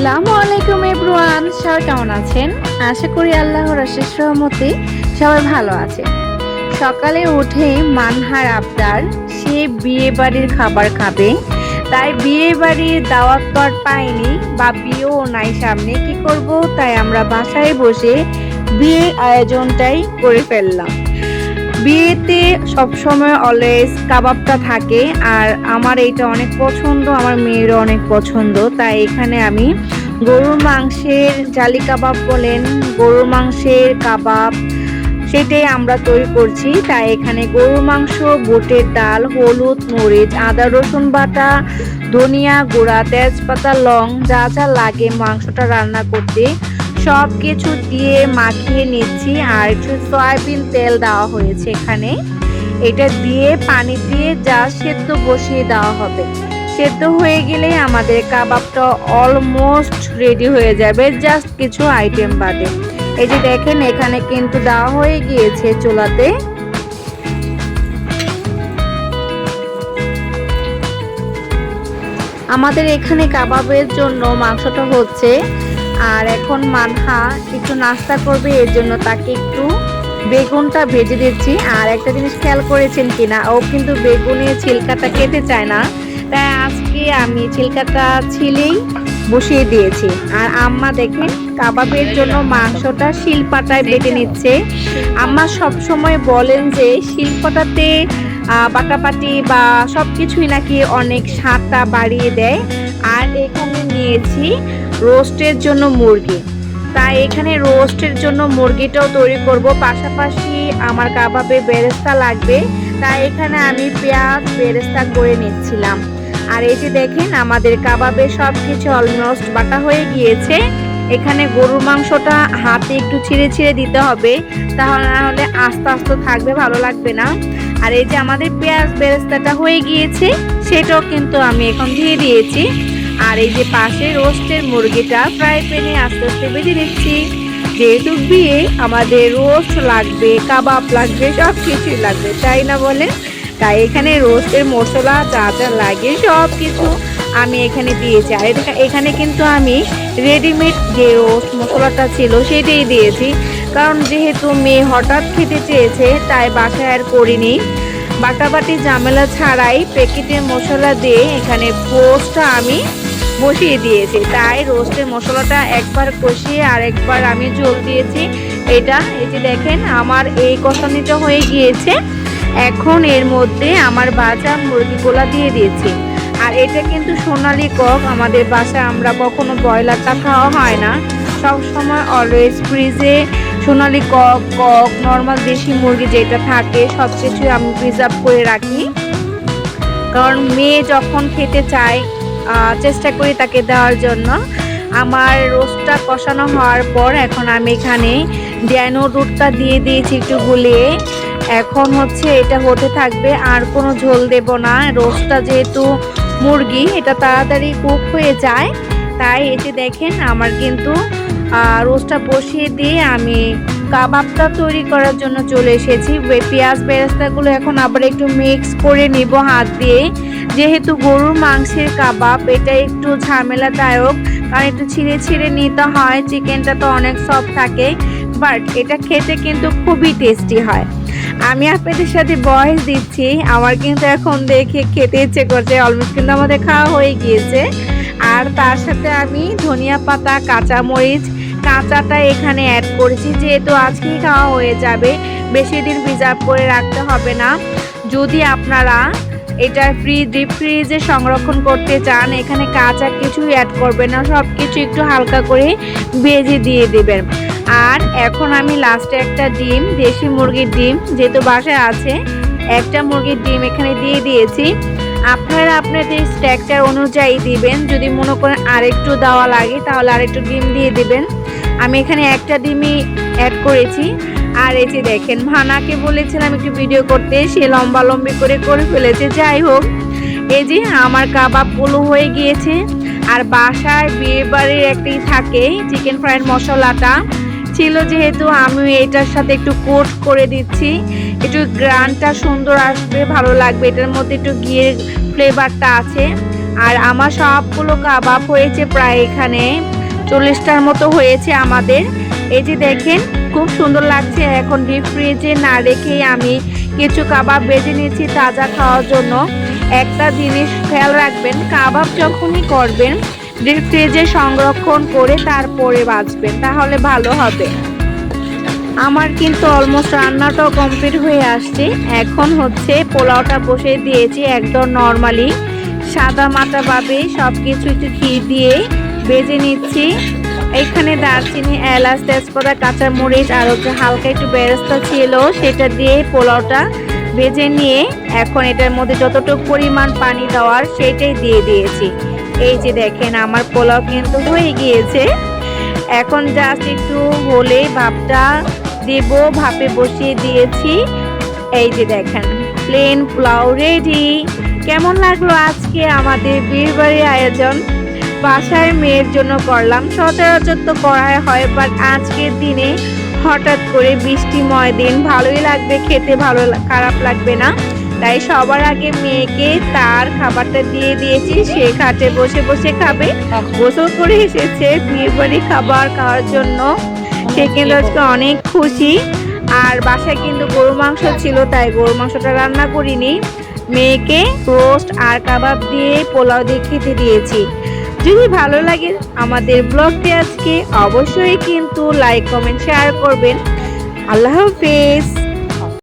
আসসালামু আলাইকুম এভরিওয়ান, সবাই কেমন আছেন? আশা করি আল্লাহর অশেষ রহমতে সবাই ভালো আছে সকালে উঠে মানহার আবদার, সে বিয়ে বাড়ির খাবার খাবে। তাই বিয়ে বাড়ির দাওয়াত তো পাইনি বা বিয়েও নাই সামনে, কি করব? তাই আমরা বাসায় বসে বিয়ের আয়োজনটাই করে ফেললাম। বিয়েতে সবসময় অলওয়েজ কাবাবটা থাকে আর আমার এইটা অনেক পছন্দ, আমার মেয়েরও অনেক পছন্দ। তাই এখানে আমি গরুর মাংসের জালি কাবাব বলেন, গরুর মাংসের কাবাব সেটাই আমরা তৈরি করছি। তাই এখানে গরুর মাংস, বুটের ডাল, হলুদ, মরিচ, আদা, রসুন বাটা, ধনিয়া গুঁড়া, তেজপাতা, লং যা যা লাগে মাংসটা রান্না করতে। সব কিছু দিয়ে মাখিয়ে নিচ্ছি আর একটু সয়াবিন তেল দেওয়া হয়েছে এখানে। এটা দিয়ে পানি দিয়ে যা সেদ্ধ বসিয়ে দেওয়া হবে। সেদ্ধ হয়ে গেলে আমাদের কাবাবটা অলমোস্ট রেডি হয়ে যাবে জাস্ট কিছু আইটেম বাদে। এই যে দেখেন, এখানে কিন্তু দেওয়া হয়ে গিয়েছে চুলাতে। আমাদের এখানে কাবাবের জন্য মাংসটা হচ্ছে আর এখন মানহা একটু নাস্তা করবে, এর জন্য তাকে একটু বেগুনটা ভেজে দিচ্ছি আর একটা জিনিস খেয়াল করেছেন কিনা, ও কিন্তু বেগুনের ছিলকাটা খেতে চায় না। তাই আজকে আমি ছিলকাটা ছিলেই বসিয়ে দিয়েছি। আর আম্মা দেখেন, কাবাবের জন্য মাংসটা শিলপাটায় বেটে নিচ্ছে। আম্মা সব সময় বলেন যে, শিলপাটাতে বাটাপাটি বা সব কিছুই নাকি অনেক স্বাদটা বাড়িয়ে দেয়। আর এখানে নিয়েছি রোস্টের জন্য মুরগি। তাই এখানে রোস্টের জন্য মুরগিটাও তৈরি করব। পাশাপাশি আমার কাবাবে বেরেস্তা লাগবে। তাই এখানে আমি পেঁয়াজ, বেরেস্তা করে নিচ্ছিলাম। আর এই যে দেখেন, আমাদের কাবাবে সব কিছু অলমোস্ট বাটা হয়ে গিয়েছে। এখানে গরুর মাংসটা হাতে একটু ছিঁড়ে ছিঁড়ে দিতে হবে। তাহলে না হলে আস্তে আস্তে থাকবে, ভালো লাগবে না। আর এই যে আমাদের পেঁয়াজ, বেরেস্তাটা হয়ে গিয়েছে, সেটাও কিন্তু আমি এখন দিয়ে দিয়েছি। আর এই যে পাশে রোস্টের মুরগিটা ফ্রাই প্যানে আস্তে আস্তে বেজে দিচ্ছি যেহেতু বিয়ে, আমাদের রোস্ট লাগবে, কাবাব লাগবে, সব কিছুই লাগবে, তাই না বলে? তাই এখানে রোস্টের মশলা, যা যা লাগে, সব কিছু আমি এখানে দিয়েছি। আর এখানে কিন্তু আমি রেডিমেড যে রোস্ট মশলাটা ছিল, সেটাই দিয়েছি। কারণ যেহেতু মেয়ে হঠাৎ খেতে চেয়েছে, তাই বাসায় আর করিনি। বাটাবাটি ঝামেলা ছাড়াই প্যাকেটের মশলা দিয়ে এখানে পোস্টটা আমি বসিয়ে দিয়েছি। তাই রোস্টের মশলাটা একবার কষিয়ে আর একবার আমি জল দিয়েছি। এটা, এই যে দেখেন, আমার এই কষানিটা হয়ে গিয়েছে। এখন এর মধ্যে আমার বাজা মুরগিগুলা দিয়ে দিয়েছি। আর এটা কিন্তু সোনালি কক, আমাদের বাসায় আমরা কখনো ব্রয়লারটা খাওয়া হয় না। সব সময় অলওয়েজ ফ্রিজে সোনালি কক কক নর্মাল দেশি মুরগি যেটা থাকে সব কিছু আমি প্রিজার্ভ করে রাখি। কারণ মেয়ে যখন খেতে চায় চেষ্টা করি তাকে দেওয়ার জন্য। আমার রোস্টটা কষানো হওয়ার পর এখন আমি এখানে ড্যানো দুধটা দিয়ে দিয়েছি একটু গুলিয়ে। এখন হচ্ছে এটা হতে থাকবে, আর কোনো ঝোল দেব না। রোস্টটা যেহেতু মুরগি, এটা তাড়াতাড়ি কুক হয়ে যায়। তাই এতে দেখেন, আমার কিন্তু রোস্টটা বসিয়ে দিয়ে আমি কাবাবটা তৈরি করার জন্য চলে এসেছি। পেঁয়াজ বেরেস্তাগুলো এখন আবার একটু মিক্স করে নিব হাত দিয়ে যেহেতু গরুর মাংসের কাবাব, এটা একটু ঝামেলাদায়ক, কারণ একটু ছিঁড়ে ছিঁড়ে নিতে হয়, চিকেনটা তো অনেক সফট থাকে বাট এটা খেতে কিন্তু খুবই টেস্টি হয়। আমি আপনাদের সাথে বয়স দিচ্ছি, আমার কিন্তু এখন দেখে খেতে ইচ্ছে করছে অলমোস্ট কিন্তু আমাদের খাওয়া হয়ে গিয়েছে। আর তার সাথে আমি ধনিয়া পাতা, কাঁচামরিচ কাঁচাটা এখানে অ্যাড করেছি, যেহেতু আজকেই খাওয়া হয়ে যাবে, বেশি দিন প্রিজার্ভ করে রাখতে হবে না। যদি আপনারা এটা ফ্রিজ ডিপ ফ্রিজে সংরক্ষণ করতে চান, এখানে কাঁচা কিছুই অ্যাড করবেন না সব কিছু একটু হালকা করে ভেজে দিয়ে দেবেন। আর এখন আমি লাস্টে একটা ডিম, দেশি মুরগির ডিম, যেহেতু বাসায় আছে, একটা মুরগির ডিম এখানে দিয়ে দিয়েছি। আপনারা আপনাদের স্ট্রাকচার অনুযায়ী দিবেন। যদি মনে করেন আরেকটু দেওয়া লাগে, তাহলে আরেকটু ডিম দিয়ে দিবেন। আমি এখানে একটা ডিমই অ্যাড করেছি। আর এই যে দেখেন, ভানাকে বলেছিলাম একটু ভিডিও করতে, সে লম্বা লম্বি করে করে ফেলেছে। যাই হোক, এই যে আমার কাবাব কাবাবগুলো হয়ে গিয়েছে। আর বাসায় বিয়ে বাড়ির একটি থাকে চিকেন ফ্রাইড মশলাটা। ছিল যেহেতু আমি এটার সাথে একটু কোট করে দিচ্ছি। একটু গ্রানটা সুন্দর আসবে, ভালো লাগবে। এটার মধ্যে একটু গিয়ে ফ্লেভারটা আছে। আর আমার সবগুলো কাবাব হয়েছে প্রায় এখানে। চল্লিশটার মতো হয়েছে আমাদের। এই যে দেখেন, খুব সুন্দর লাগছে। এখন ডিপ ফ্রিজে না রেখেই আমি কিছু কাবাব বেজে নিয়েছি তাজা খাওয়ার জন্য। একটা জিনিস খেয়াল রাখবেন, কাবাব যখনই করবেন ফ্রিজে সংরক্ষণ করে তারপরে বাজবেন তাহলে ভালো হবে। আমার কিন্তু অলমোস্ট রান্নাটাও কমপ্লিট হয়ে আসছে। এখন হচ্ছে পোলাওটা বসে দিয়েছি একদম নর্মালি সাদা মাটা ভাবে সব কিছু একটু ঘি দিয়ে বেজে নিচ্ছি। এখানে দারচিনি, এলাচ, তেজপাতা, কাঁচামরিচ আর হচ্ছে হালকা একটু বেরেস্তা ছিল, সেটা দিয়ে পোলাওটা ভেজে নিয়ে এখন এটার মধ্যে যতটুকু পরিমাণ পানি দেওয়ার, সেটাই দিয়ে দিয়েছি। এই যে দেখেন, আমার পোলাও কিন্তু হয়ে গিয়েছে। এখন জাস্ট একটু হলে ভাপটা দেব, ভাপে বসিয়ে দিয়েছি। এই যে দেখেন প্লেন পোলাও রেডি কেমন লাগল আজকে আমাদের বিয়েবাড়ির আয়োজন? বাসায় মেয়ের জন্য করলাম, সচরাচর তো করাই হয় বাট আজকের দিনে হঠাৎ করে বৃষ্টিময় দিন, ভালোই লাগবে, খেতে ভালো, খারাপ লাগবে না। তাই সবার আগে মেয়েকে তার খাবারটা দিয়ে দিয়েছি। সে খাটে বসে বসে খাবে। গোসল করে এসেছে বিয়ে বাড়ি খাবার খাওয়ার জন্য। সে কিন্তু আজকে অনেক খুশি। আর বাসায় কিন্তু গরু মাংস ছিল, তাই গরু মাংসটা রান্না করিনি। মেয়েকে রোস্ট আর কাবাব দিয়ে পোলাও দিয়ে খেতে দিয়েছি। যদি ভালো লাগে আমাদের ব্লগটি আজকে, অবশ্যই কিন্তু লাইক, কমেন্ট শেয়ার করবেন। আল্লাহ হাফেজ।